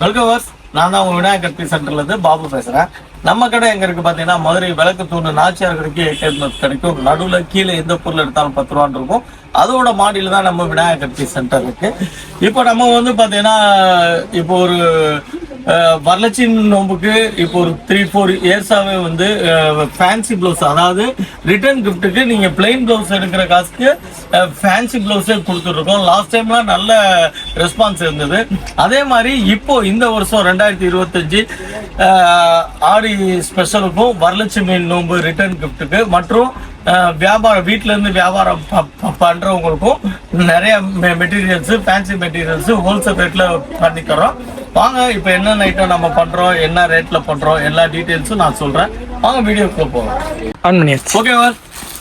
Welcome verse நான் தான் உங்க விநாயகர் கல்வி சென்டர்ல இருந்து பாபு பேசுறேன். நம்ம கடை எங்க இருக்கு பாத்தீங்கன்னா மதுரை விளக்கு தூண்டு நாச்சியார் கடைக்கு எட்டு கிடைக்கும். நடுவில் கீழே எந்த பொருள் எடுத்தாலும் பத்து ரூபான்னு இருக்கும். அதோட மாடியில் தான் நம்ம விநாயகர் கல்வி சென்டர் இருக்கு. இப்போ நம்ம வந்து பாத்தீங்கன்னா இப்போ ஒரு வரலட்சுமி நோம்புக்கு இப்போ ஒரு த்ரீ ஃபோர் இயர்ஸாகவே வந்து ஃபேன்சி ப்ளவுஸ் அதாவது ரிட்டர்ன் கிஃப்ட்டுக்கு நீங்கள் பிளெயின் ப்ளவுஸ் எடுக்கிற காசுக்கு ஃபேன்சி ப்ளவுஸே கொடுத்துட்ருக்கோம். லாஸ்ட் டைம்லாம் நல்ல ரெஸ்பான்ஸ் இருந்தது. அதே மாதிரி இப்போ இந்த வருஷம் ரெண்டாயிரத்தி இருபத்தஞ்சி ஆடி ஸ்பெஷலுக்கும் வரலட்சுமி நோன்பு ரிட்டர்ன் கிஃப்ட்டுக்கு மற்றும் வியாபாரம் வீட்ல இருந்து வியாபாரம் ப- ப- பண்றவங்களுக்கும் நிறைய மெட்டீரியல்ஸ் ஃபேன்சி மெட்டீரியல்ஸ் ஹோல்சேல் ரேட்ல பண்ணி தரோம் வாங்க இப்போ என்னென்ன ஐட்டம் நம்ம பண்றோம் என்ன ரேட்ல பண்றோம் எல்லா டீட்டெயில்ஸும் நான் சொல்றேன். வாங்க வீடியோக்குள்ள போகலாம் ஆன் பண்ணியாச்சு ஓகே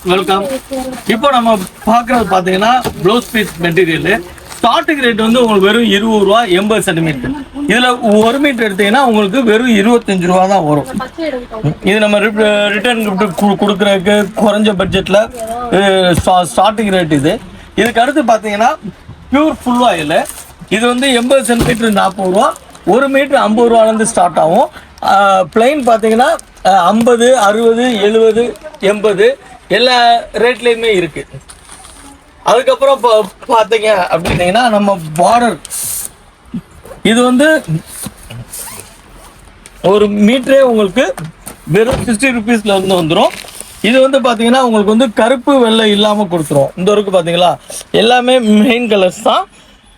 வெல்கம் இப்போ நம்ம பார்க்கறது பார்த்தீங்கன்னா blouse piece material starting rate வந்து உங்களுக்கு வெறும் இருபது ரூபா எண்பது சென்டிமீட்டர் இதுல ஒரு மீட்டர் எடுத்தீங்கன்னா உங்களுக்கு வெறும் இருபத்தஞ்சு ரூபா தான் வரும். இது நம்ம ரிட்டர்ன் கிஃப்ட் கொடுக்குறதுக்கு குறைஞ்ச பட்ஜெட்ல ஸ்டார்டிங் ரேட் இது. இதுக்கு அடுத்து பார்த்தீங்கன்னா பியூர் ஃபுல் ஆயில் இது வந்து எண்பது சென்டிமீட்டர் நாற்பது ரூபா ஒரு மீட்டர் ஐம்பது ரூபாலேருந்து ஸ்டார்ட் ஆகும். பிளைன் பார்த்தீங்கன்னா ஐம்பது அறுபது எழுபது எண்பது எல்லா ரேட்லேயுமே இருக்குது அதுக்கப்புறம் பா- பார்த்தீங்க அப்படின்னீங்கன்னா நம்ம பார்டர் இது வந்து ஒரு மீட்டரே உங்களுக்கு வெறும் சிக்ஸ்டி ருபீஸ்ல இருந்து வந்துடும் இது வந்து பாத்தீங்கன்னா உங்களுக்கு வந்து கருப்பு வெள்ளை இல்லாம கொடுத்துரும். இந்த வரைக்கும் பாத்தீங்களா? எல்லாமே மெயின் கலர்ஸ் தான்.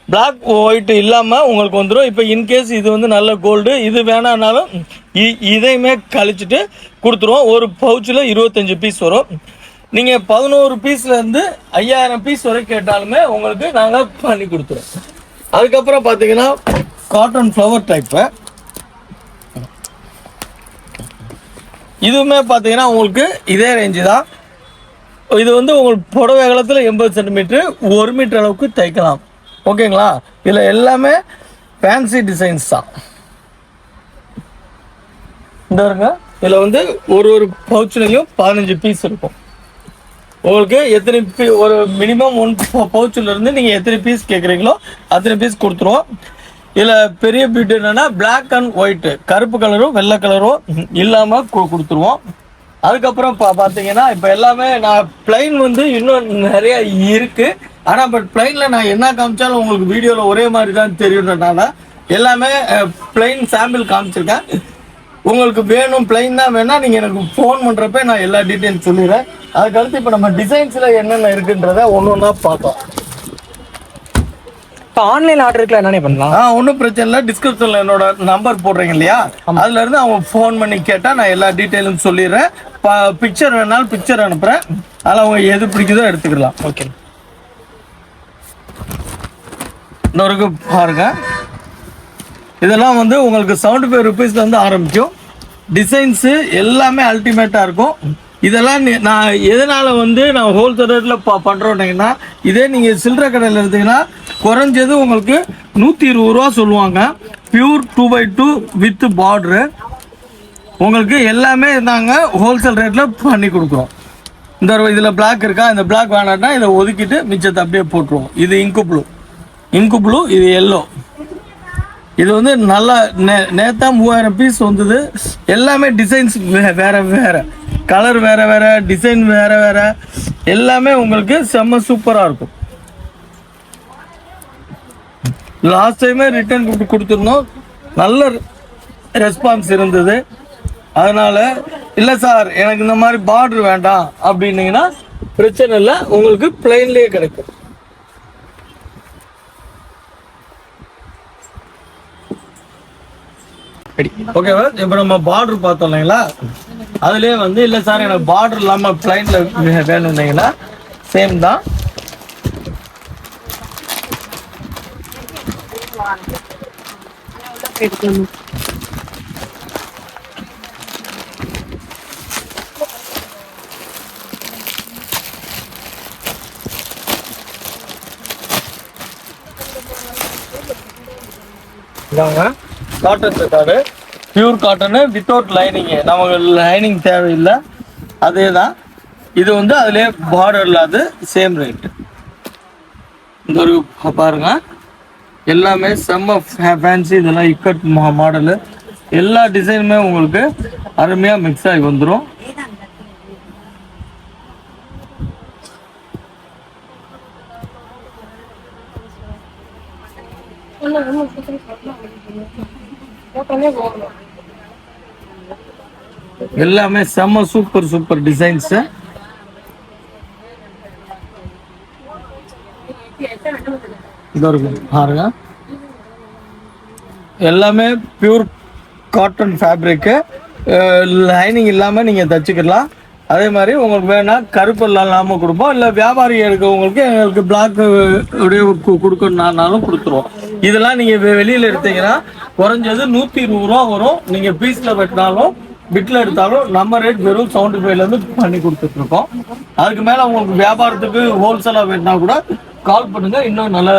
பிளாக் ஒயிட் இல்லாம உங்களுக்கு வந்துடும் இப்போ இன்கேஸ் இது வந்து நல்ல கோல்டு இது வேணான்னாலும் இ- இதையுமே கழிச்சிட்டு கொடுத்துருவோம். ஒரு பவுச்சில் இருபத்தஞ்சு பீஸ் வரும். நீங்க பதினோரு பீஸ்ல இருந்து ஐயாயிரம் பீஸ் வரை கேட்டாலுமே உங்களுக்கு நாங்க பண்ணி கொடுத்துருவோம் அதுக்கப்புறம் பாத்தீங்கன்னா காட்டன் ஃப்ளவர் டைப்பு இதுவுமே பார்த்தீங்கன்னா உங்களுக்கு இதே ரேஞ்சு தான். இது வந்து உங்களுக்கு புடவை அகலத்தில் எண்பது சென்டிமீட்ரு ஒரு மீட்டர் அளவுக்கு தைக்கலாம். ஓகேங்களா? இதில் எல்லாமே ஃபேன்சி டிசைன்ஸ் தான். இந்த வருங்க இதில் வந்து ஒரு ஒரு பவுச்சிலையும் பதினஞ்சு பீஸ் இருக்கும். உங்களுக்கு எத்தனை பீ ஒரு மினிமம் ஒன் பவுச்சிலிருந்து நீங்கள் எத்தனை பீஸ் கேட்குறீங்களோ அத்தனை பீஸ் கொடுத்துருவோம். இதில் பெரிய பீட்டு என்னென்னா பிளாக் அண்ட் ஒயிட்டு கருப்பு கலரும் வெள்ளை கலரும் இல்லாமல் கொடுத்துருவோம். அதுக்கப்புறம் பா பார்த்தீங்கன்னா இப்போ எல்லாமே நான் பிளைன் வந்து இன்னும் நிறைய இருக்குது ஆனால் பட் பிளைனில் நான் என்ன காமிச்சாலும் உங்களுக்கு வீடியோவில் ஒரே மாதிரி தான் தெரியுன்றனால எல்லாமே பிளைன் சாம்பிள் காமிச்சிருக்கேன். உங்களுக்கு வேணும் பிளைன் தான் வேணா நீங்க எனக்கு ஃபோன் பண்றப்ப நான் எல்லா டீட்டெயில்ஸ் சொல்லிடுறேன். அதுக்கடுத்து இப்போ நம்ம டிசைன்ஸ்ல என்னென்ன இருக்குன்றத ஒன்று ஒன்றா பார்த்தோம் இப்போ ஆன்லைன் ஆர்டருக்குலாம் என்னென்ன பண்ணலாம்? ஆ ஒன்றும் பிரச்சனை இல்லை. டிஸ்கிரிப்ஷனில் என்னோட நம்பர் போடுறீங்க இல்லையா? அதுல இருந்து அவங்க ஃபோன் பண்ணி கேட்டால் நான் எல்லா டீட்டெயிலும் சொல்லிடுறேன். பிக்சர் வேணாலும் பிக்சர் அனுப்புகிறேன் அதில் அவங்க எது பிடிக்குதோ எடுத்துக்கலாம். ஓகே இன்னொருக்கு பாருங்க. இதெல்லாம் வந்து உங்களுக்கு செவன்டி ஃபைவ் ருபீஸ்ல வந்து ஆரம்பிக்கும். டிசைன்ஸு எல்லாமே அல்டிமேட்டாக இருக்கும். இதெல்லாம் நான் எதனால் வந்து நான் ஹோல்சேல் ரேட்டில் ப பண்ணுறோன்னீங்கன்னா இதே நீங்கள் சில்லற கடையில் எடுத்தீங்கன்னா குறைஞ்சது உங்களுக்கு நூற்றி இருபது ரூபா சொல்லுவாங்க. Pure two by two with பார்ட்ரு உங்களுக்கு எல்லாமே நாங்கள் ஹோல்சேல் ரேட்டில் பண்ணி கொடுக்குறோம். இந்த இதில் பிளாக் இருக்கா? இந்த பிளாக் வேணாம்னா இதை ஒதுக்கிட்டு மிச்சத்தை அப்படியே போட்டுருவோம். இது இங்கு ப்ளூ இங்கு ப்ளூ இது எல்லோ இது வந்து நல்லா நே நேத்தா மூவாயிரம் பீஸ் வந்தது. எல்லாமே டிசைன்ஸ் வேறு வேறு. கலர் வேறு வேறு டிசைன் வேறு வேறு. எல்லாமே உங்களுக்கு செம்ம சூப்பராக இருக்கும். லாஸ்ட் டைமே ரிட்டர்ன் கொடுத்துருந்தோம். நல்ல ரெஸ்பான்ஸ் இருந்தது. அதனால் இல்லை சார் எனக்கு இந்த மாதிரி பார்டர் வேண்டாம். அப்படின்னீங்கன்னா பிரச்சனை இல்லை. உங்களுக்கு பிளெயின்லேயே கிடைக்கும். ரெடி. ஓகேவா இப்போ நம்ம பார்டர் பார்த்தோம் இல்லைங்களா? அதுலேயே வந்து இல்லை சார் எனக்கு பார்டர் இல்லாமல் பிளைனில் வேணும்னீங்கன்னா சேம் தான். இதாங்க cotton record pure cotton without lining நமக்கு லைனிங் தேவையில்லை. அதே தான் இது வந்து அதுலேயே பார்டர் இல்லாத சேம் ரேட்டு இந்த ஒரு பாருங்க. எல்லாமே செம்ம ஃபேன்சி இதெல்லாம் இக்கட் மாடலு எல்லா டிசைனுமே உங்களுக்கு அருமையாக மிக்ஸ் ஆகி வந்துடும் எல்லாமே செம்ம சூப்பர் சூப்பர் டிசைன்ஸ் இதோ இருக்கு பாருங்க. எல்லாமே பியூர் காட்டன் ஃபேப்ரிக்கு லைனிங் இல்லாமல் நீங்கள் தச்சுக்கலாம். அதே மாதிரி உங்களுக்கு வேணா கருப்பு இல்லாமல் கொடுப்போம். இல்லை வியாபாரி எடுக்கவங்களுக்கு எங்களுக்கு பிளாக் உடைய கு- கொடுக்கணும்னாலும் கொடுத்துருவோம். இதெல்லாம் நீங்கள் வெளியில் எடுத்தீங்கன்னா குறைஞ்சது நூற்றி இருபது ரூபா வரும். நீங்கள் பீஸில் வெட்டினாலும் பிட்டில் எடுத்தாலும் நம்ம ரேட் வெறும் செவன்டி ஃபைவ்லேருந்து பண்ணி கொடுத்துட்ருக்கோம். அதுக்கு மேலே உங்களுக்கு வியாபாரத்துக்கு ஹோல்சேலாக வெட்டினா கூட கால் பண்ணுங்கள் இன்னும் நல்ல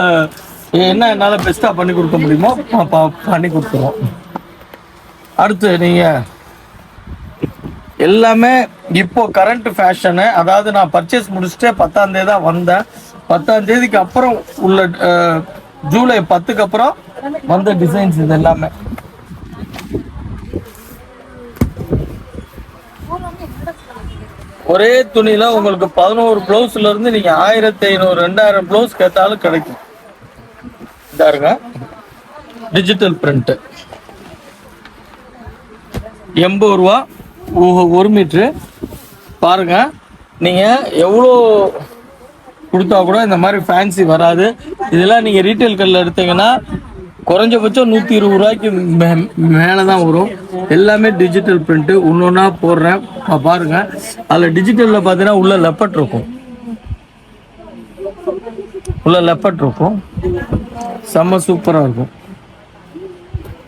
என்ன என்னால் பெஸ்ட்டாக பண்ணி கொடுக்க முடியுமோ ப- பண்ணி கொடுத்துருவோம். அடுத்து நீங்கள் எல்லாமே இப்போ கரண்ட் ஃபேஷனு அதாவது நான் பர்ச்சேஸ் முடிச்சுட்டு பத்தாம் தேதி தான் வந்தேன். பத்தாம் தேதிக்கு அப்புறம் உள்ள ஜூலை பத்துக்கு அப்புறம் வந்த டிசைன்ஸ் இது எல்லாமே. ஒரே துணியில உங்களுக்கு பதினோரு பிளவுஸ்ல இருந்து நீங்க ஆயிரத்தி ஐநூறு ரெண்டாயிரம் பிளவுஸ் கேட்டாலும் கிடைக்கும். இதாருங்க டிஜிட்டல் பிரிண்ட் எண்பது ரூபா. ஒரு மீட்ரு பாருங்க. நீங்க எவ்வளோ கொடுத்தா கூட இந்த மாதிரி ஃபேன்சி வராது. இதெல்லாம் நீங்க ரீட்டைல் கடையில் எடுத்தீங்கன்னா குறைஞ்சபட்சம் நூற்றி இருபது ரூபாய்க்கு மேலே தான் வரும். எல்லாமே டிஜிட்டல் பிரிண்ட்டு ஒன்று ஒன்றா போடுறேன். பாருங்கள் பாருங்க. அதில் டிஜிட்டலில் பார்த்தீங்கன்னா உள்ள லெப்பட் இருக்கும். உள்ள லெப்பட் இருக்கும். செம்ம சூப்பராக இருக்கும்.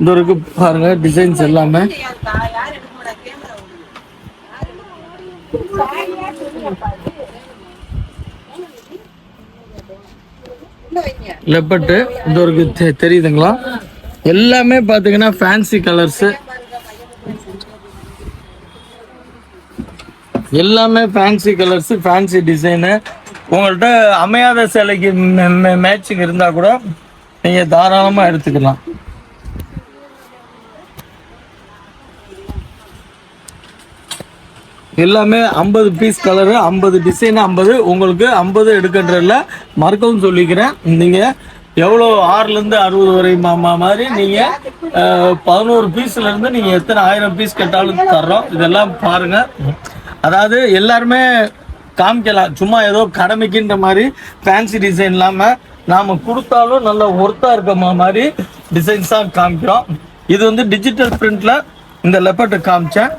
இந்த இருக்கு பாருங்க டிசைன்ஸ் எல்லாமே. லெப்பட்டு இந்த ஒரு தெரியுதுங்களா? எல்லாமே பாத்தீங்கன்னா ஃபேன்சி கலர்ஸ் எல்லாமே ஃபேன்சி கலர்ஸ் ஃபேன்சி டிசைனு உங்கள்கிட்ட அமையாத சேலைக்கு மேட்சிங் இருந்தா கூட நீங்க தாராளமா எடுத்துக்கலாம். எல்லாமே ஐம்பது பீஸ் கலரு ஐம்பது டிசைன் ஐம்பது உங்களுக்கு ஐம்பது எடுக்கின்றதில்ல மறக்கவும் சொல்லிக்கிறேன். நீங்கள் எவ்வளோ ஆறுலேருந்து அறுபது வரை மாமா மாதிரி நீங்கள் பதினோரு பீஸ்லேருந்து நீங்கள் எத்தனை ஆயிரம் பீஸ் கேட்டாலும் தர்றோம். இதெல்லாம் பாருங்கள் அதாவது எல்லாருமே காமிக்கலாம். சும்மா ஏதோ கடமைக்குன்ற மாதிரி ஃபேன்சி டிசைன் இல்லாமல் நாம் கொடுத்தாலும் நல்ல ஒர்த்தாக இருக்க மாதிரி டிசைன்ஸ் தான் காமிக்கிறோம். இது வந்து டிஜிட்டல் பிரிண்டில் இந்த லெப்பர்ட்டு காமிச்சேன்.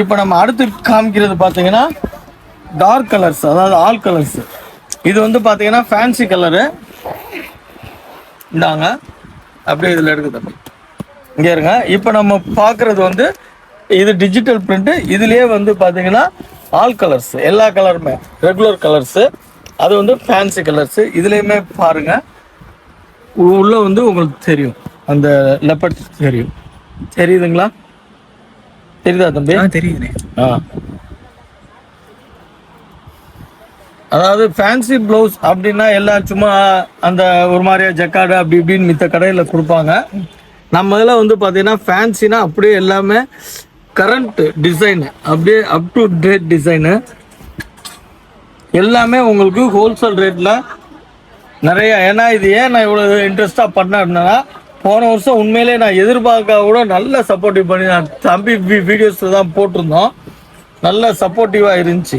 இப்போ நம்ம அடுத்து காமிக்கிறது பார்த்தீங்கன்னா டார்க் கலர்ஸ் அதாவது ஆல் கலர்ஸ் இது வந்து பார்த்தீங்கன்னா ஃபேன்சி கலரு இந்தாங்க. அப்படியே இதில் எடுக்க தம்பி இங்கே இருங்க. இப்போ நம்ம பார்க்குறது வந்து இது டிஜிட்டல் பிரிண்ட்டு இதுலேயே வந்து பார்த்தீங்கன்னா ஆல் கலர்ஸ் எல்லா கலருமே ரெகுலர் கலர்ஸு அது வந்து ஃபேன்சி கலர்ஸு இதுலேயுமே பாருங்கள் உள்ளே வந்து உங்களுக்கு தெரியும். அந்த லெப்பட் தெரியும். தெரியுதுங்களா? தெரியுதா தம்பி? ஆ தெரியுதுண்ணே. ஆ. அதாவது ஃபேன்சி ப்ளவுஸ் அப்படின்னா எல்லாம் சும்மா அந்த ஒரு மாதிரியா ஜக்காடு அப்படி இப்படின்னு மித்த கடையில் கொடுப்பாங்க. நம்ம இதில் வந்து பார்த்தீங்கன்னா ஃபேன்சினா அப்படியே எல்லாமே கரண்ட் டிசைனு அப்படியே அப் டு டேட் டிசைனு எல்லாமே உங்களுக்கு ஹோல்சேல் ரேட்டில் நிறைய. ஏன்னா இது ஏன் நான் இவ்வளோ இன்ட்ரெஸ்டாக பண்ணேன் அப்படின்னா போன வருஷம் உண்மையிலே நான் எதிர்பார்க்க கூட நல்ல சப்போர்ட்டிவ் பண்ணி நான் தம்பி வீடியோஸ் தான் போட்டிருந்தோம். நல்ல சப்போர்ட்டிவாக இருந்துச்சு.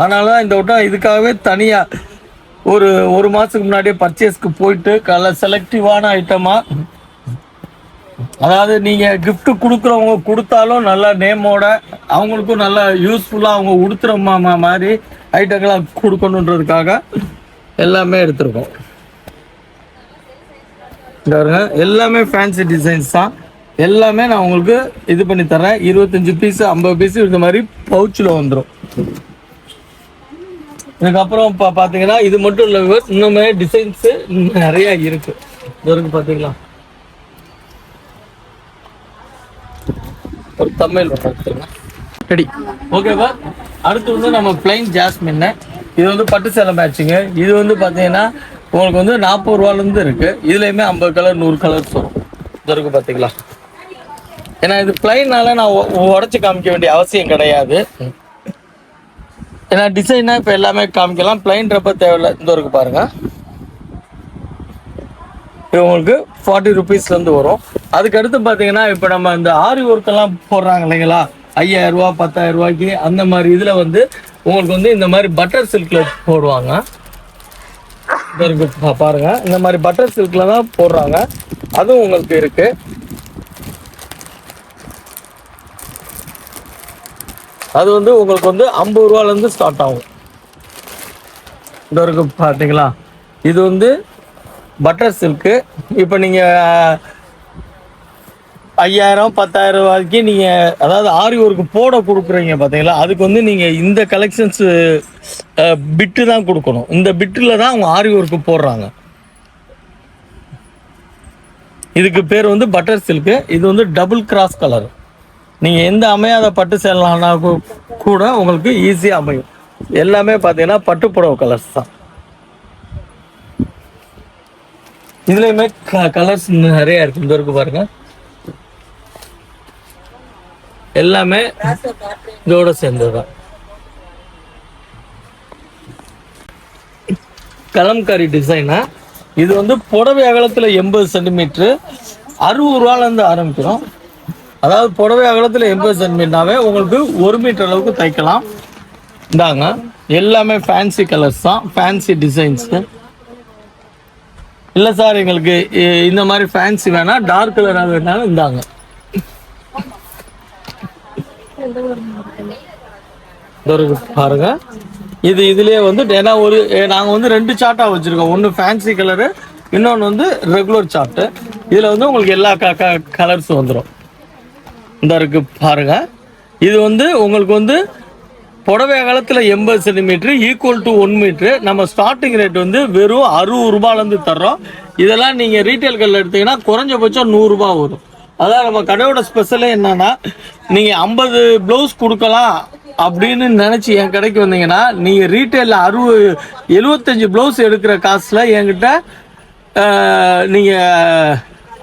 அதனால தான் இந்த விட்டம் இதுக்காகவே தனியாக ஒரு ஒரு மாதத்துக்கு முன்னாடியே பர்ச்சேஸ்க்கு போயிட்டு கல செலக்டிவான ஐட்டமாக அதாவது நீங்கள் கிஃப்ட்டு கொடுக்குறவங்க கொடுத்தாலும் நல்ல நேமோட அவங்களுக்கும் நல்லா யூஸ்ஃபுல்லாக அவங்க உடுத்துற மாதிரி ஐட்டங்களை கொடுக்கணுன்றதுக்காக எல்லாமே எடுத்திருக்கோம். பாருங்க எல்லாமே ஃபேன்சி டிசைன்ஸ் தான். எல்லாமே நான் உங்களுக்கு இது பண்ணி தரேன் இருபத்தஞ்சு பீஸ் ஐம்பது பீஸ் இந்த மாதிரி பவுச்சில் வந்துடும் இதுக்கப்புறம் இப்போ பார்த்தீங்கன்னா இது மட்டும் இல்லை viewers, இன்னுமே டிசைன்ஸு நிறைய இருக்கு. இது இருக்கு பார்த்தீங்களா ஒரு தமிழ் ரெடி ஓகேவா அடுத்து வந்து நம்ம பிளைன் ஜாஸ்மின் இது வந்து பட்டு சேலை மேட்சிங்கு இது வந்து பார்த்தீங்கன்னா உங்களுக்கு வந்து நாற்பது ரூபாலேருந்து இருக்குது இதுலேயுமே ஐம்பது கலர் நூறு கலர்ஸ் வரும். இது இருக்குது பார்த்தீங்களா ஏன்னா இது பிளைனால நான் உடச்சி காமிக்க வேண்டிய அவசியம் கிடையாது. ஏன்னா டிசைனாக இப்போ எல்லாமே காமிக்கலாம். பிளைன்றப்ப தேவையில்ல. இந்த இருக்குது பாருங்கள் இது உங்களுக்கு ஃபார்ட்டி ருபீஸ்லேருந்து வரும். அதுக்கடுத்து பார்த்தீங்கன்னா இப்போ நம்ம இந்த ஆரி ஒர்க்கெல்லாம் போடுறாங்க இல்லைங்களா? ஐயாயிரம் ரூபா பத்தாயிரம் ரூபாய்க்கு அந்த மாதிரி இதில் வந்து உங்களுக்கு வந்து இந்த மாதிரி பட்டர் சில்கில் போடுவாங்க. வெரி குட் பாருங்க. இந்த மாதிரி பட்டர் சில்க்ல தான் போடுறாங்க. அதுவும் உங்களுக்கு இருக்கு. அது வந்து உங்களுக்கு வந்து ஐம்பது ரூபாலேருந்து ஸ்டார்ட் ஆகும். இந்த இருக்கு பார்த்தீங்களா இது வந்து பட்டர் சில்க்கு இப்போ நீங்கள் ஐயாயிரம் பத்தாயிரம் ரூபாய்க்கு நீங்கள் அதாவது ஆரி ஒர்க்கு போட கொடுக்குறீங்க பார்த்தீங்களா அதுக்கு வந்து நீங்கள் இந்த கலெக்ஷன்ஸ் பிட்டு தான் கொடுக்கணும். இந்த பிட்டில் தான் அவங்க ஆரி ஒர்க்கு போடுறாங்க. இதுக்கு பேர் வந்து பட்டர் சில்க்கு இது வந்து டபுள் கிராஸ் கலர் நீங்கள் எந்த அமையாத பட்டு செல்லலாம்னா கூ- கூட உங்களுக்கு ஈஸியாக அமையும். எல்லாமே பார்த்தீங்கன்னா பட்டு புடவை கலர்ஸ் தான். இதுலயுமே கலர்ஸ் நிறையா இருக்குது இந்த வரைக்கும் பாருங்கள் எல்லாமே இதோட சேர்ந்ததுதான். கலம்காரி டிசைனா இது வந்து புடவை அகலத்துல எண்பது சென்டிமீட்டர் அறுபது ரூபால இருந்து ஆரம்பிக்கிறோம். அதாவது புடவை அகலத்துல எண்பது சென்டிமீட்டர்னாவே உங்களுக்கு ஒரு மீட்டர் அளவுக்கு தைக்கலாம். இந்தாங்க எல்லாமே ஃபேன்சி கலர்ஸ் தான் ஃபேன்சி டிசைன்ஸ் இல்லை சார் எங்களுக்கு இந்த மாதிரி ஃபேன்சி வேணா டார்க் கலராக வேணாலும் இந்தாங்க. பாருங்க. இது இதுலயே வந்து ஏன்னா ஒரு நாங்க வந்து ரெண்டு சார்ட்டா வச்சிருக்கோம். ஒன்னு ஃபேன்சி கலரு இன்னொன்னு வந்து ரெகுலர் சார்ட்டு இதுல வந்து உங்களுக்கு எல்லா க கலர்ஸும் வந்துடும் இந்த இருக்கு பாருங்க. இது வந்து உங்களுக்கு வந்து புடவை காலத்தில் எண்பது centimetre equal to one metre நம்ம ஸ்டார்டிங் ரேட் வந்து வெறும் அறுபது ரூபாலேருந்து தர்றோம். இதெல்லாம் நீங்கள் ரீட்டைல் கல்ல எடுத்தீங்கன்னா குறைஞ்சபட்சம் நூறுரூபா வரும். அதான் நம்ம கடையோட ஸ்பெஷலே என்னன்னா நீங்க ஐம்பது ப்ளவுஸ் கொடுக்கலாம் அப்படின்னு நினைச்சு என் கடைக்கு வந்தீங்கன்னா நீங்க ரீட்டெயிலில் அறுபது எழுபத்தஞ்சு ப்ளவுஸ் எடுக்கிற காசுல என்கிட்ட நீங்கள் நீங்க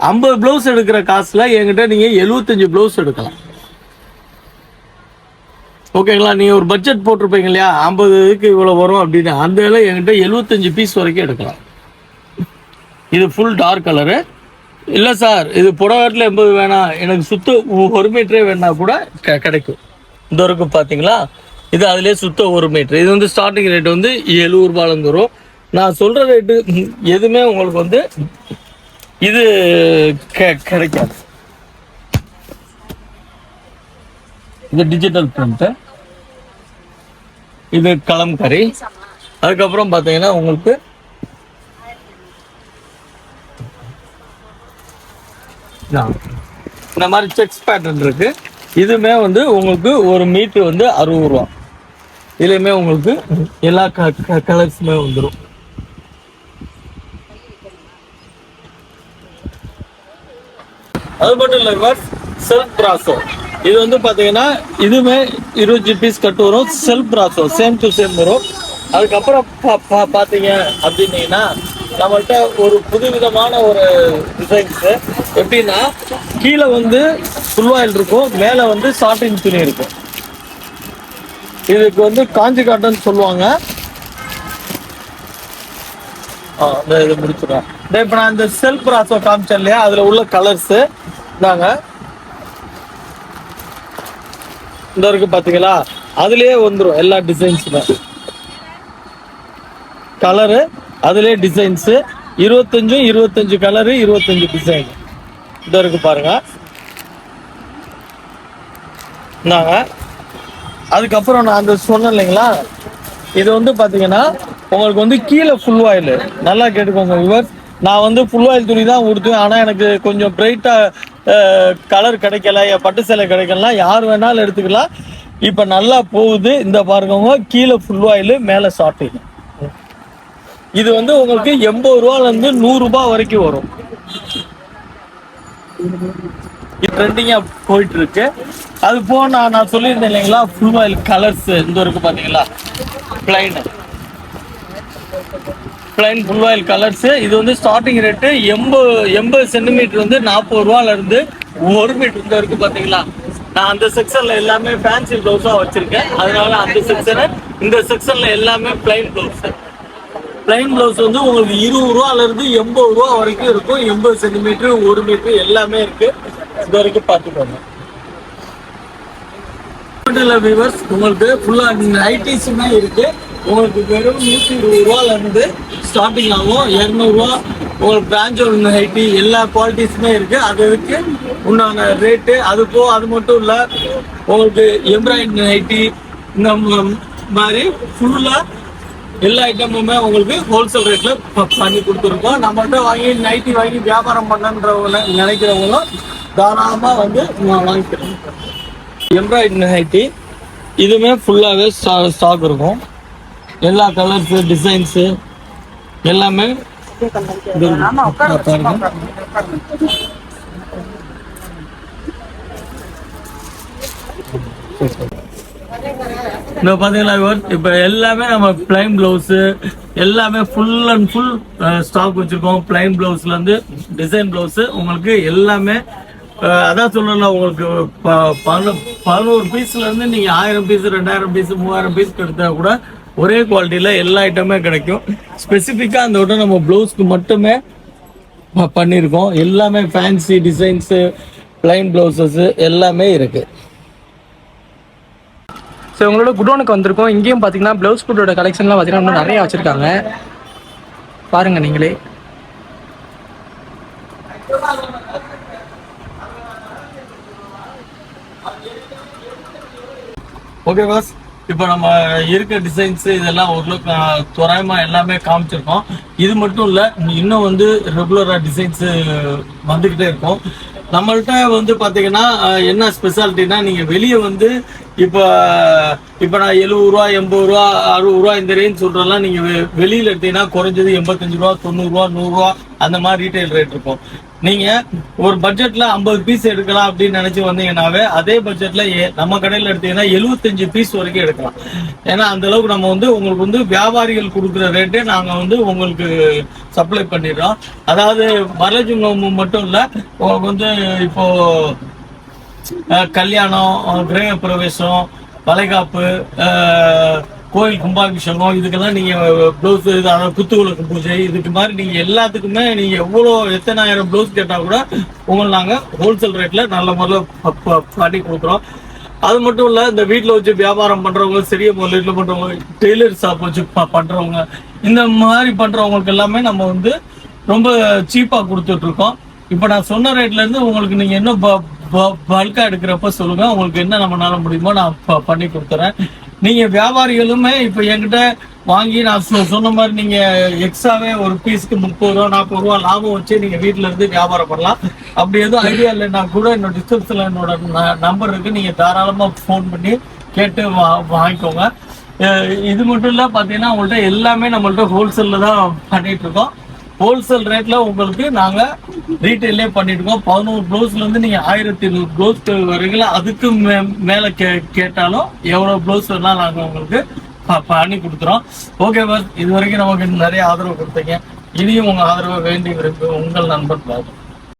ஐம்பது ப்ளவுஸ் எடுக்கிற காசுல என்கிட்ட நீங்க எழுபத்தஞ்சி ப்ளவுஸ் எடுக்கலாம். ஓகேங்களா? நீங்க ஒரு பட்ஜெட் போட்டிருப்பீங்க இல்லையா? ஐம்பது இதுக்கு இவ்வளோ வரும் அப்படின்னு. அந்த இதில் என்கிட்ட எழுபத்தஞ்சி பீஸ் வரைக்கும் எடுக்கலாம். இது ஃபுல் டார்க் கலரு இல்லை சார் இது புடவட்டில் எண்பது வேணாம். எனக்கு சுத்த ஒரு மீட்டரே வேணா கூட க- கிடைக்கும். இந்த வரைக்கும் பார்த்தீங்களா இது அதுலேயே சுத்த ஒரு மீட்டர் இது வந்து ஸ்டார்டிங் ரேட் வந்து எழுபது வரும். நான் சொல்கிற ரேட்டு எதுவுமே உங்களுக்கு வந்து இது கெ- கிடைக்காது. இது டிஜிட்டல் பிரிண்ட் இது கலம்கரி அதுக்கப்புறம் பார்த்தீங்கன்னா உங்களுக்கு இந்த மாதிரி செக்ஸ் பேட்டர்ன் இருக்கு. இதுமே வந்து உங்களுக்கு ஒரு மீட்ரு வந்து அறுபது ரூபா. இதுலையுமே உங்களுக்கு எல்லா க கலர்ஸுமே வந்துடும் அது மட்டும் இல்ல செல்ஃப் பிராசோ இது வந்து பார்த்தீங்கன்னா இதுவுமே இருபது பீஸ் கட்டு வரும். செல்ஃப் பிராசோ சேம் டு சேம் வரும். அதுக்கப்புறம் பா- பா- அப்படின்னீங்கன்னா நம்மள்கிட்ட ஒரு புதுவிதமான ஒரு டிசைன்ஸு எப்படின்னா கீழே வந்து புல்வாயில் இருக்கும் மேலே வந்து சாட்டின் துணி இருக்கும். இதுக்கு வந்து காஞ்சி காட்டன் சொல்லுவாங்க. ஆ, இந்த இது முடிச்சிடுறேன். இப்போ நான் இந்த செல்ஃப் ராசோ காமிச்சேன் இல்லையா அதில் உள்ள கலர்ஸ் இதாங்க இந்த இருக்கு பார்த்தீங்களா அதுலயே வந்துடும் எல்லா டிசைன்ஸுமே கலரு அதுலயே டிசைன்ஸு இருபத்தஞ்சும் இருபத்தஞ்சு கலரு இருபத்தஞ்சு டிசைன் இதோ இருக்கு பாருங்க. இந்தாங்க. அதுக்கப்புறம் நான் அந்த சொன்னேன் இல்லைங்களா? இது வந்து பார்த்தீங்கன்னா உங்களுக்கு வந்து கீழே ஃபுல் ஆயில் நல்லா கேட்டுக்கோங்க விவர் நான் வந்து ஃபுல் ஆயில் துணி தான் உடுத்துவேன். ஆனால் எனக்கு கொஞ்சம் பிரைட்டாக கலர் கிடைக்கல பட்டு சேலை கிடைக்கலனா யார் வேணாலும் எடுத்துக்கலாம். இப்போ நல்லா போகுது. இந்த பாருங்க கீழே ஃபுல் ஆயில் மேலே ஷார்ட்டிங் இது வந்து உங்களுக்கு எண்பது ரூபாலேருந்து நூறுரூபா வரைக்கும் வரும். இது போயிட்டு இருக்கு அது போக நான் நான் சொல்லியிருந்தேன் இல்லைங்களா ஃபுல் ஆயில் கலர்ஸ் இந்த இருக்கு பார்த்தீங்களா plain plain full oil colours இது வந்து ஸ்டார்டிங் ரேட்டு எண்பது எண்பது சென்டிமீட்டர் வந்து நாற்பது ரூபாலேருந்து ஒரு மீட்டர் இந்த இருக்கு பார்த்தீங்களா நான் அந்த செக்ஷன்ல எல்லாமே ஃபேன்சி ப்ளவுஸாக வச்சிருக்கேன். அதனால அந்த செக்ஷனை இந்த செக்ஷன்ல எல்லாமே பிளைன் ப்ளவுஸ் பிளைன் பிளவுஸ் வந்து உங்களுக்கு இருபது ரூபால இருந்து எண்பது ரூபா வரைக்கும் இருக்கும். எண்பது சென்டிமீட்டர் ஒரு மீட்டர் எல்லாமே இருக்கு. இது வரைக்கும் பார்த்துக்கோங்க. வியூவர்ஸ் உங்களுக்கு ஃபுல்லா நைட்டிஸுமே இருக்கு. உங்களுக்கு வெறும் நூற்றி இருபது ரூபால இருந்து ஸ்டார்டிங் ஆகும். இரநூறுவா உங்களுக்கு பிராஞ்சோட ஹைட்டி எல்லா குவாலிட்டிஸுமே இருக்கு. அது அதுக்கு உண்டான ரேட்டு அது போ அது மட்டும் இல்லை உங்களுக்கு எம்ப்ராய்டரி ஹைட்டி இந்த மாதிரி ஃபுல்லாக எல்லா ஐட்டமுமே உங்களுக்கு ஹோல்சேல் ரேட்ல பண்ணி கொடுத்துருக்கோம். நம்மகிட்ட வாங்கி நைட்டி வாங்கி வியாபாரம் பண்ணன்றவங்க நினைக்கிறவங்களும் தாராளமா வந்து வாங்கிக்கிறோம் எம்ப்ராய்டரி நைட்டி இதுவுமே ஃபுல்லாகவே ஸ்டாக் இருக்கும். எல்லா கலர்ஸு டிசைன்ஸு எல்லாமே. பாருங்க. இந்த பார்த்தீங்களா இப்போ எல்லாமே நம்ம பிளைன் ப்ளவுஸு எல்லாமே ஃபுல் அண்ட் ஃபுல் ஸ்டாக் வச்சுருக்கோம். பிளைன் ப்ளவுஸ்லேருந்து டிசைன் ப்ளவுஸு உங்களுக்கு எல்லாமே அதான் சொல்லல உங்களுக்கு ப- பதினோரு பீஸ்லேருந்து நீங்கள் ஆயிரம் பீஸ் ரெண்டாயிரம் பீஸ் மூவாயிரம் பீஸ் எடுத்தால் கூட ஒரே குவாலிட்டியில் எல்லா ஐட்டமே கிடைக்கும். ஸ்பெசிஃபிக்காக அந்த விட நம்ம ப்ளவுஸ்க்கு மட்டுமே பண்ணியிருக்கோம் எல்லாமே ஃபேன்சி டிசைன்ஸு பிளைன் ப்ளவுசஸ்ஸு எல்லாமே இருக்குது ஸோ உங்களோட குடோனுக்கு வந்திருக்கோம். இங்கேயும் பார்த்தீங்கன்னா ப்ளவுஸ் ஃபுட்டோட கலெக்ஷன்லாம் பார்த்தீங்கன்னா நிறைய வச்சுருக்காங்க. பாருங்க நீங்களே. ஓகே பாஸ் இப்போ நம்ம இருக்க டிசைன்ஸ் இதெல்லாம் ஓரளவுக்கு தோராயமாக எல்லாமே காமிச்சிருக்கோம். இது மட்டும் இல்ல இன்னும் வந்து ரெகுலரா டிசைன்ஸ் வந்துகிட்டே இருக்கும். நம்மள்கிட்ட வந்து பாத்தீங்கன்னா என்ன ஸ்பெஷாலிட்டினா நீங்க வெளியே வந்து இப்போ இப்போ நான் எழுபது ரூபா எண்பது ரூபா அறுபது ரூபா இந்த ரேஞ்ச் சொல்கிறதெல்லாம் நீங்க வெ- வெளியில எடுத்தீங்கன்னா குறைஞ்சது எண்பத்தஞ்சு ரூபா தொண்ணூறு ரூபா அந்த மாதிரி ரீட்டைல் ரேட் இருக்கும். நீங்க ஒரு பட்ஜெட்ல ஐம்பது பீஸ் எடுக்கலாம் அப்படின்னு நினைச்சு வந்தீங்கன்னாவே அதே பட்ஜெட்ல ஏ- நம்ம கடையில எடுத்தீங்கன்னா எழுபத்தஞ்சு பீஸ் வரைக்கும் எடுக்கலாம். ஏன்னா அந்த அளவுக்கு நம்ம வந்து உங்களுக்கு வந்து வியாபாரிகள் கொடுக்குற ரேட்டே நாங்க வந்து உங்களுக்கு சப்ளை பண்ணிடுறோம். அதாவது வரலட்சுமி நோம்பு மட்டும் இல்ல உங்களுக்கு வந்து இப்போ கல்யாணம் கிரக பிரவேசம் வளைகாப்பு கோயில் கும்பாபிஷேகம் இதுக்கெல்லாம் நீங்க ப்ளவுஸ் இது அதாவது குத்துவிளக்கு பூஜை இதுக்கு மாதிரி நீங்க எல்லாத்துக்குமே நீங்க எவ்வளோ எத்தனாயிரம் ப்ளவுஸ் கேட்டா கூட உங்களுக்கு நாங்க ஹோல்சேல் ரேட்ல நல்ல முறையில் பண்ணி கொடுக்குறோம். அது மட்டும் இல்ல இந்த வீட்டில் வச்சு வியாபாரம் பண்றவங்க சிறிய முதலீட்டுல பண்றவங்க டெய்லர் ஷாப் வச்சு ப- பண்றவங்க இந்த மாதிரி பண்றவங்களுக்கு எல்லாமே நம்ம வந்து ரொம்ப சீப்பா கொடுத்துட்டு இருக்கோம். இப்போ நான் சொன்ன ரேட்ல இருந்து உங்களுக்கு நீங்க என்ன பல்கா எடுக்கிறப்ப சொல்லுங்க உங்களுக்கு என்ன நம்மளால முடியுமோ நான் ப- பண்ணி கொடுத்துறேன். நீங்க வியாபாரிகளுமே இப்போ என்கிட்ட வாங்கி நான் சொன்ன மாதிரி நீங்க எக்ஸ்ட்ராவே ஒரு பீஸ்க்கு முப்பது ரூபா நாற்பது ரூபா லாபம் வச்சு நீங்க வீட்டுல இருந்து வியாபாரம் பண்ணலாம். அப்படி எதுவும் ஐடியா இல்லைன்னா கூட என்னோட டிஸ்கிரிப்ஷன்ல என்னோட நம்பர் இருக்கு. நீங்க தாராளமா ஃபோன் பண்ணி கேட்டு வா- வாங்கிக்கோங்க. இது மட்டும் இல்ல பாத்தீங்கன்னா உங்கள்ட்ட எல்லாமே நம்மள்ட்ட ஹோல்சேல்ல தான் பண்ணிட்டு இருக்கோம். ஹோல்சேல் ரேட்ல உங்களுக்கு நாங்க ரீட்டைல்லே பண்ணிட்டுருக்கோம் பதினோரு ப்ளவுஸ்ல இருந்து நீங்க ஆயிரத்தி இருநூறு ப்ளவுஸ் வரைக்கும் அதுக்கு மே- மேல கே கேட்டாலும் எவ்வளவு ப்ளவுஸ் வேணாலும் நாங்க உங்களுக்கு ப- பண்ணி கொடுத்துறோம். ஓகே பாஸ் இது வரைக்கும் நமக்கு நிறைய ஆதரவு கொடுத்தீங்க. இனியும் உங்க ஆதரவை வேண்டி விரும்பி உங்கள் நண்பன் பாபு.